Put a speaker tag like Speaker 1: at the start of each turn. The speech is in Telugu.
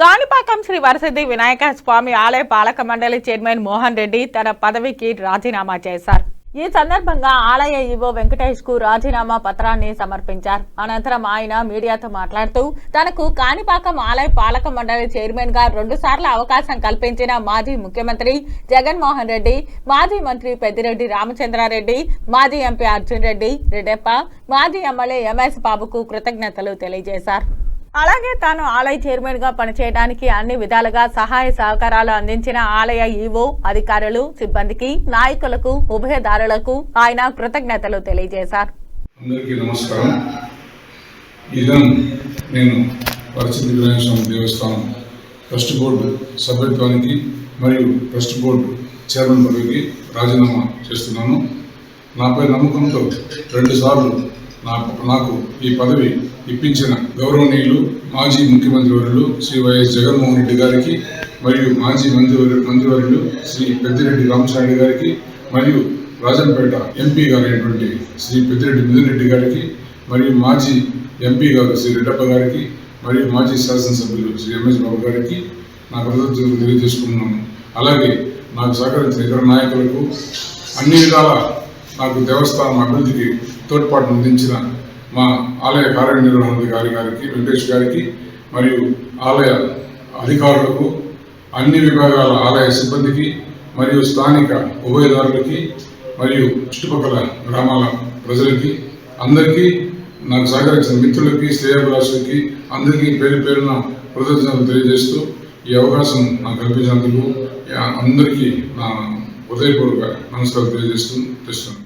Speaker 1: కాణిపాకం శ్రీ వరసిద్ధి వినాయక స్వామి ఆలయ పాలక మండలి చైర్మన్ మోహన్ రెడ్డి తన పదవికి రాజీనామా చేశారు. ఈ సందర్భంగా ఆలయ ఈవో వెంకటేష్కు రాజీనామా పత్రాన్ని సమర్పించారు. అనంతరం ఆయన మీడియాతో మాట్లాడుతూ తనకు కాణిపాకం ఆలయ పాలక మండలి చైర్మన్గా రెండు సార్లు అవకాశం కల్పించిన మాజీ ముఖ్యమంత్రి జగన్మోహన్ రెడ్డి మాజీ మంత్రి పెద్దిరెడ్డి రామచంద్రారెడ్డి మాజీ ఎంపీ అర్జున్ రెడ్డి రెడ్డప్ప మాజీ ఎమ్మెల్యే ఎంఎస్ బాబుకు కృతజ్ఞతలు తెలియజేశారు. అలాగే తాను ఆలయ చైర్మన్గా పనిచేయడానికి అన్ని విధాలుగా సహాయ సహకారాలు అందించిన ఆలయ ఈవో అధికారులు సిబ్బందికి నాయకులకు ఉభయదారులకు ఆయన కృతజ్ఞతలు తెలియజేశారు.
Speaker 2: అందరికీ నమస్కారం. ఈ నేను పరిస్థితి దేవస్థానం ట్రస్ట్ బోర్డు సభ్యత్వానికి మరియు ట్రస్ట్ బోర్డు చైర్మన్ పదవికి రాజీనామా చేస్తున్నాను. నాపై నమ్మకంతో రెండుసార్లు నాకు నాకు ఈ పదవి ఇప్పించిన గౌరవనీయులు మాజీ ముఖ్యమంత్రి వర్యులు శ్రీ వైఎస్ జగన్మోహన్ రెడ్డి గారికి మరియు మాజీ మంత్రివర్యు మంత్రివర్యులు శ్రీ పెద్దిరెడ్డి రామచారెడ్డి గారికి మరియు రాజంపేట ఎంపీ గారైనటువంటి శ్రీ పెద్దిరెడ్డి మిథున్ రెడ్డి గారికి మరియు మాజీ ఎంపీ గారు శ్రీ రెడ్డప్ప గారికి మరియు మాజీ శాసనసభ్యులు శ్రీ ఎంఎస్ బాబు గారికి నా కృతజ్ఞతలు తెలియజేసుకున్నాను అలాగే నాకు సహకరించిన ఇతర నాయకులకు అన్ని విధాల నాకు దేవస్థానం అభివృద్ధికి తోడ్పాటు అందించిన మా ఆలయ కార్యనిర్వహణాధికారి గారికి వెంకటేష్ గారికి మరియు ఆలయ అధికారులకు అన్ని విభాగాల ఆలయ సిబ్బందికి మరియు స్థానిక ఉభయదారులకి మరియు చుట్టుపక్కల గ్రామాల ప్రజలకి అందరికీ నాకు సహకరించిన మిత్రులకి శ్రేయాభిలాషులకి అందరికీ పేరు పేరున కృతజ్ఞతలు తెలియజేస్తూ ఈ అవకాశం నాకు కల్పించినందుకు అందరికీ నా హృదయపూర్వక నమస్కారం తెలియజేస్తూ తెస్తున్నాను.